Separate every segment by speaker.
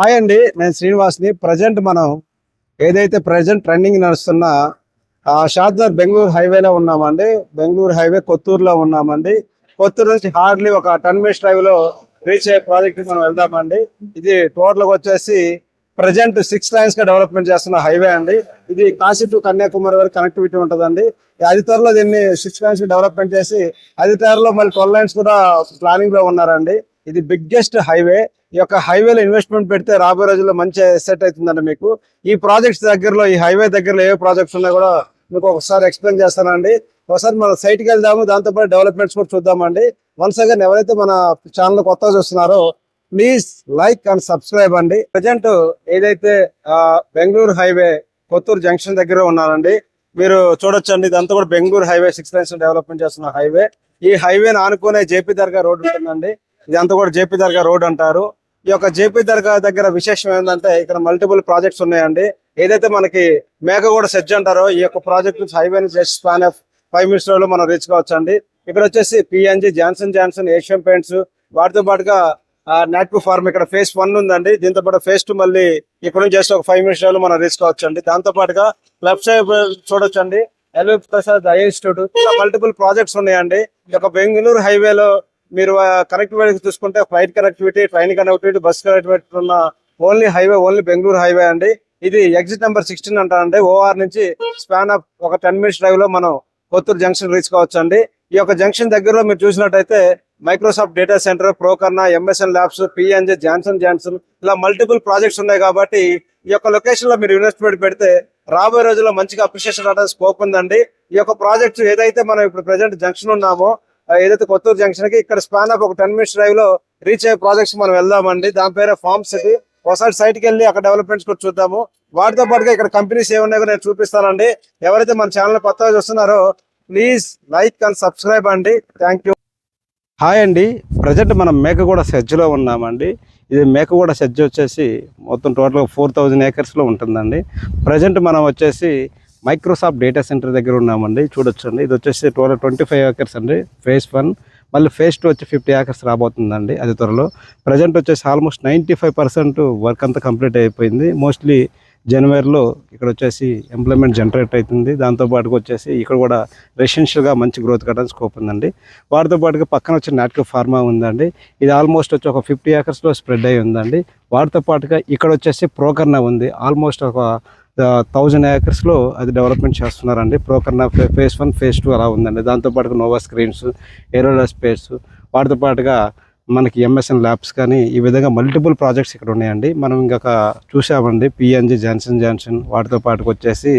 Speaker 1: Hi అండి నేను శ్రీనివాస్ని. Present మనం ఏదైతే ప్రజెంట్ ట్రెండింగ్ నడుస్తున్న ఆ, బెంగళూరు హైవేలో ఉన్నామండి. బెంగళూరు హైవే కొత్తూరులో ఉన్నామండి. కొత్తూరు నుంచి హార్డ్లీ ఒక టెన్ మినిట్స్ డ్రైవ్లో రీచ్ అయ్యే ప్రాజెక్ట్ మనం వెళ్దామండి. ఇది టోటల్గా వచ్చేసి ప్రజెంట్ సిక్స్ లైన్స్గా డెవలప్మెంట్ చేస్తున్న హైవే అండి. ఇది కాశీ టు కన్యాకుమారి వరకు కనెక్టివిటీ ఉంటుందండి. ఈ అది త్వరలో దీన్ని సిక్స్ లైన్స్ డెవలప్మెంట్ చేసి అది త్వరలో మళ్ళీ ట్వెల్వ్ లైన్స్ కూడా ప్లానింగ్లో ఉన్నారండి. ఇది బిగ్గెస్ట్ హైవే ఈ యొక్క హైవేలో ఇన్వెస్ట్మెంట్ పెడితే రాబోయే రోజుల్లో మంచి సెట్ అవుతుందండి మీకు. ఈ ప్రాజెక్ట్స్ దగ్గరలో ఈ హైవే దగ్గరలో ఏ ప్రాజెక్ట్స్ ఉన్నా కూడా మీకు ఒకసారి ఎక్స్ప్లెయిన్ చేస్తానండి. ఒకసారి మన సైట్కి వెళ్దాము దాంతోపాటు డెవలప్మెంట్స్ కూడా చూద్దామండి. వన్స్ అగైన్ ఎవరైతే మన ఛానల్ కొత్తగా చూస్తున్నారో ప్లీజ్ లైక్ అండ్ సబ్స్క్రైబ్ అండి. ప్రజెంట్ ఏదైతే బెంగళూరు హైవే కొత్తూరు జంక్షన్ దగ్గర ఉన్నానండి మీరు చూడొచ్చండి. ఇదంతా కూడా Bengaluru highway six lines development చేస్తున్న హైవే ఈ హైవేని ఆనుకునే జేపీ దర్గా రోడ్ ఉంటుందండి. ఇదంతా కూడా జేపీ దర్గా రోడ్ అంటారు. ఈ యొక్క జేపీ దర్గా దగ్గర విశేషం ఏంటంటే ఇక్కడ మల్టిపుల్ ప్రాజెక్ట్స్ ఉన్నాయండి. ఏదైతే మనకి మేకగూడ సెడ్జ్ అంటారో ఈ యొక్క project highway just span of five మినిట్స్లో మనం రీచ్ కావచ్చు అండి ఇక్కడ వచ్చేసి P N G Johnson Johnson Asian Paints వాటితో పాటుగా నాట్కు ఫార్మ్ ఇక్కడ ఫేస్ వన్ ఉందండి. దీంతో పాటు ఫేస్ టూ మళ్ళీ ఇక్కడ నుంచి జస్ట్ ఒక ఫైవ్ మినిట్స్లో మనం రీచ్ కావచ్చు అండి దాంతో పాటుగా లెఫ్ట్ సైడ్ చూడొచ్చండి. L V Prasad I institute multiple projects ఉన్నాయండి. ఈ యొక్క బెంగళూరు హైవేలో మీరు కనెక్టివిటీ చూసుకుంటే flight connectivity train connectivity bus connectivity ఉన్న only highway only Bengaluru highway అండి. ఇది ఎగ్జిట్ నెంబర్ సిక్స్టీన్ అంటారండి. ఓఆర్ నుంచి స్పాన్ ఆఫ్ ఒక టెన్ మినిట్స్ డ్రైవ్లో మనం కొత్తూరు జంక్షన్ రీచ్ కావచ్చు అండి ఈ యొక్క జంక్షన్ దగ్గరలో మీరు చూసినట్టయితే Microsoft data centre ప్రోకర్నా M S N labs P N G Johnson Johnson ఇలా మల్టిపుల్ ప్రాజెక్ట్స్ ఉన్నాయి కాబట్టి ఈ యొక్క లొకేషన్లో మీరు ఇన్వెస్ట్మెంట్ పెడితే రాబోయే రోజుల్లో మంచిగా అప్రిషియేషన్ రావడానికి స్కోప్ ఉందండి. ఈ యొక్క ప్రాజెక్ట్ ఏదైతే మనం ఇప్పుడు ప్రజెంట్ జంక్షన్ ఉన్నామో ఏదైతే కొత్తూరు జంక్షన్కి ఇక్కడ స్పాన్ ఆఫ్ ఒక టెన్ మినిట్స్ డ్రైవ్లో రీచ్ అయ్యే ప్రాజెక్ట్స్ మనం వెళ్దామండి. దాని పేరే ఫార్మ్ సిటీ ఒకసారి సైట్కి వెళ్ళి అక్కడ డెవలప్మెంట్స్ కూడా చూద్దాము. వాటితో పాటుగా ఇక్కడ కంపెనీస్ ఏమున్నాయో నేను చూపిస్తానండి. ఎవరైతే మన ఛానల్ కొత్తగా చూస్తున్నారో ప్లీజ్ లైక్ అండ్ సబ్స్క్రైబ్ అండి. Thank you. హాయ్ అండి. ప్రజెంట్ మనం మేకగూడ సెజ్లో ఉన్నామండి. ఇది మేకగూడ సెజ్ వచ్చేసి మొత్తం టోటల్ ఫోర్ థౌజండ్ ఏకర్స్లో ఉంటుందండి. ప్రజెంట్ మనం వచ్చేసి మైక్రోసాఫ్ట్ డేటా సెంటర్ దగ్గర ఉన్నామండి. చూడొచ్చండి. ఇది వచ్చేసి టోటల్ ట్వంటీ ఫైవ్ ఏకర్స్ అండి. ఫేజ్ వన్ మళ్ళీ ఫేజ్ టూ వచ్చి ఫిఫ్టీ ఏకర్స్ రాబోతుందండి అది త్వరలో. ప్రజెంట్ వచ్చేసి almost ninety five percent work అంతా కంప్లీట్ అయిపోయింది. మోస్ట్లీ జనవరిలో ఇక్కడ వచ్చేసి ఎంప్లాయ్మెంట్ జనరేట్ అవుతుంది. దాంతోపాటుగా వచ్చేసి ఇక్కడ కూడా రెసిడెన్షియల్గా మంచి గ్రోత్ కట్టడానికి స్కోప్ ఉందండి. వాటితో పాటుగా పక్కన వచ్చి నాటక ఫార్మా ఉందండి. ఇది ఆల్మోస్ట్ వచ్చి ఒక ఫిఫ్టీ ఏకర్స్లో స్ప్రెడ్ అయి ఉందండి. వాటితో పాటుగా ఇక్కడ వచ్చేసి ప్రోకర్ణ ఉంది. ఆల్మోస్ట్ ఒక థౌజండ్ ఏకర్స్లో అది డెవలప్మెంట్ చేస్తున్నారండి. ప్రోకర్నా ఫేస్ వన్ ఫేస్ టూ అలా ఉందండి. దాంతోపాటు నోవా స్క్రీన్స్ ఏరోడా స్పేస్ వాటితో పాటుగా మనకి ఎంఎస్ఎన్ ల్యాబ్స్ కానీ ఈ విధంగా మల్టిపుల్ ప్రాజెక్ట్స్ ఇక్కడ ఉన్నాయండి. మనం ఇంకొక చూసామండి పిఎన్జి జాన్సన్ జాన్సన్ వాటితో పాటుకు వచ్చేసి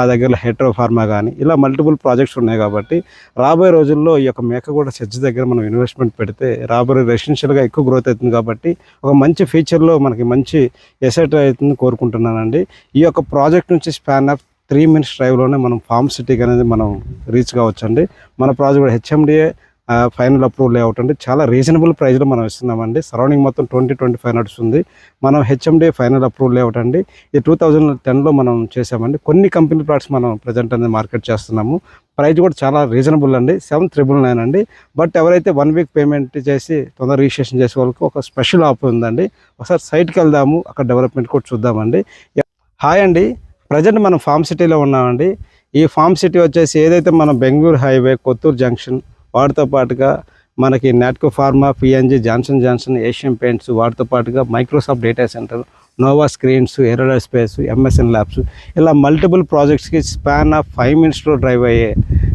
Speaker 1: ఆ దగ్గరలో హెట్రోఫార్మా కానీ ఇలా మల్టిపుల్ ప్రాజెక్ట్స్ ఉన్నాయి కాబట్టి రాబోయే రోజుల్లో ఈ యొక్క మేకగూడ చర్చ్ దగ్గర మనం ఇన్వెస్ట్మెంట్ పెడితే రాబోయే రెసిడెన్షియల్గా ఎక్కువ గ్రోత్ అవుతుంది కాబట్టి ఒక మంచి ఫీచర్లో మనకి మంచి ఎసెట్ అవుతుంది కోరుకుంటున్నానండి. ఈ యొక్క ప్రాజెక్ట్ నుంచి స్పాన్ ఆఫ్ త్రీ మినిట్స్ డ్రైవ్లోనే మనం ఫార్మ్ సిటీకి అనేది మనం రీచ్ కావచ్చండి. మన project H M D A final approval layout అండి చాలా రీజనబుల్ ప్రైస్లో మనం ఇస్తున్నామండి. సరౌండింగ్ మొత్తం ట్వంటీ ట్వంటీ ఫైవ్ నడుస్తుంది. మనం హెచ్ఎండి ఫైనల్ అప్రూవల్ లేఅవుట్ అండి. ఇది టూ థౌజండ్ టెన్లో మనం చేసామండి కొన్ని కంపెనీ ప్లాట్స్ మనం ప్రజెంట్ అనేది మార్కెట్ చేస్తున్నాము. ప్రైస్ కూడా చాలా రీజనబుల్ అండి. సెవెన్ త్రిబుల్ నైన్ అండి. బట్ ఎవరైతే వన్ వీక్ పేమెంట్ చేసి తొందర రిజిస్ట్రేషన్ చేసే వాళ్ళకి ఒక స్పెషల్ ఆఫర్ ఉందండి. ఒకసారి సైట్కి వెళ్దాము. అక్కడ డెవలప్మెంట్ కూడా చూద్దామండి. హాయ్ అండి. ప్రజెంట్ మనం ఫార్మ్ సిటీలో ఉన్నామండి. ఈ ఫార్మ్ సిటీ వచ్చేసి ఏదైతే మనం బెంగళూరు హైవే కొత్తూరు జంక్షన్ వాటితో పాటుగా మనకి Natco pharma P N G Johnson Johnson Asian Paints వాటితో పాటుగా Microsoft data centre Nova screens ఏరోడా space M S N labs ఇలా మల్టిపుల్ ప్రాజెక్ట్స్కి స్పాన్ ఆఫ్ ఫైవ్ మినిట్స్లో డ్రైవ్ అయ్యే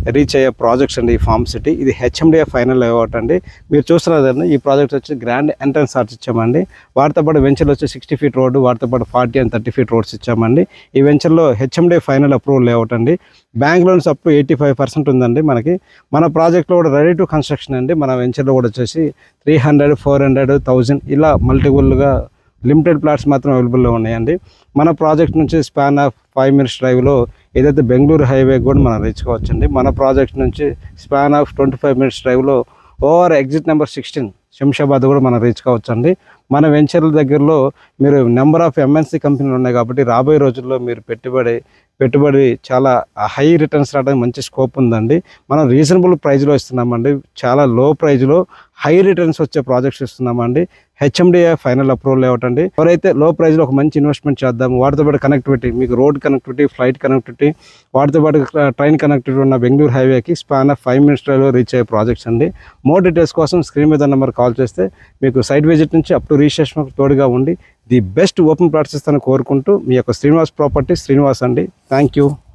Speaker 1: రీచ్ అయ్యే ప్రాజెక్ట్స్ అండి ఈ ఫార్మ్ సిటీ ఇది H M D A final layout అండి. మీరు చూస్తున్నారు ఈ ప్రాజెక్ట్ వచ్చి గ్రాండ్ ఎంట్రన్స్ ఆర్చ్ ఇచ్చామండి. వాటితో పాటు వెంచర్లో వచ్చి సిక్స్టీ ఫీట్ రోడ్డు వాటితో పాటు forty and thirty feet roads ఇచ్చామండి. ఈ వెంచర్లో H M D A final approval layout అండి. Bank loans up to eighty five percent ఉందండి మనకి. మన ప్రాజెక్ట్లో కూడా రెడీ టు కన్స్ట్రక్షన్ అండి. మన వెంచర్లో కూడా వచ్చేసి three hundred four hundred thousand ఇలా మల్టిపుల్గా లిమిటెడ్ ప్లాట్స్ మాత్రం అవైలబుల్లో ఉన్నాయండి. మన ప్రాజెక్ట్ నుంచి స్పాన్ ఆఫ్ ఫైవ్ మినిట్స్ డ్రైవ్లో ఏదైతే బెంగళూరు హైవే కూడా మనం రీచ్ కావచ్చండి మన ప్రాజెక్ట్ నుంచి span of twenty five minutes డ్రైవ్లో over exit number sixteen Shamshabad కూడా మనం రీచ్ కావచ్చండి మన వెంచర్ల దగ్గరలో మీరు నెంబర్ ఆఫ్ ఎంఎన్సీ కంపెనీలు ఉన్నాయి కాబట్టి రాబోయే రోజుల్లో మీరు పెట్టుబడి పెట్టుబడి చాలా హై రిటర్న్స్ రావడానికి మంచి స్కోప్ ఉందండి. మనం రీజనబుల్ ప్రైజ్లో ఇస్తున్నామండి. చాలా లో ప్రైజ్లో హై రిటర్న్స్ వచ్చే ప్రాజెక్ట్స్ ఇస్తున్నామండి. H M D A final approval ఇవ్వటండి ఎవరైతే లో ప్రైస్లో ఒక మంచి ఇన్వెస్ట్మెంట్ చేద్దాం వాటితో పాటు కనెక్టివిటీ మీకు రోడ్ కనెక్టివిటీ ఫ్లైట్ కనెక్టివిటీ వాటితో పాటు ట్రైన్ కనెక్టివిటీ ఉన్న బెంగళూరు హైవేకి స్పాన్ ఆఫ్ ఫైవ్ మినిట్స్లో రీచ్ అయ్యే ప్రాజెక్ట్స్ అండి. మోర్ డీటెయిల్స్ కోసం స్క్రీన్ మీద నెంబర్ కాల్ చేస్తే మీకు సైట్ విజిట్ నుంచి అప్ టు రిజిస్ట్రేషన్ తోడుగా ఉండి ది బెస్ట్ ఓపెన్ ప్లాట్స్ ఇస్తానని కోరుకుంటూ మీ యొక్క శ్రీనివాస్ ప్రాపర్టీ శ్రీనివాస్ అండి. Thank you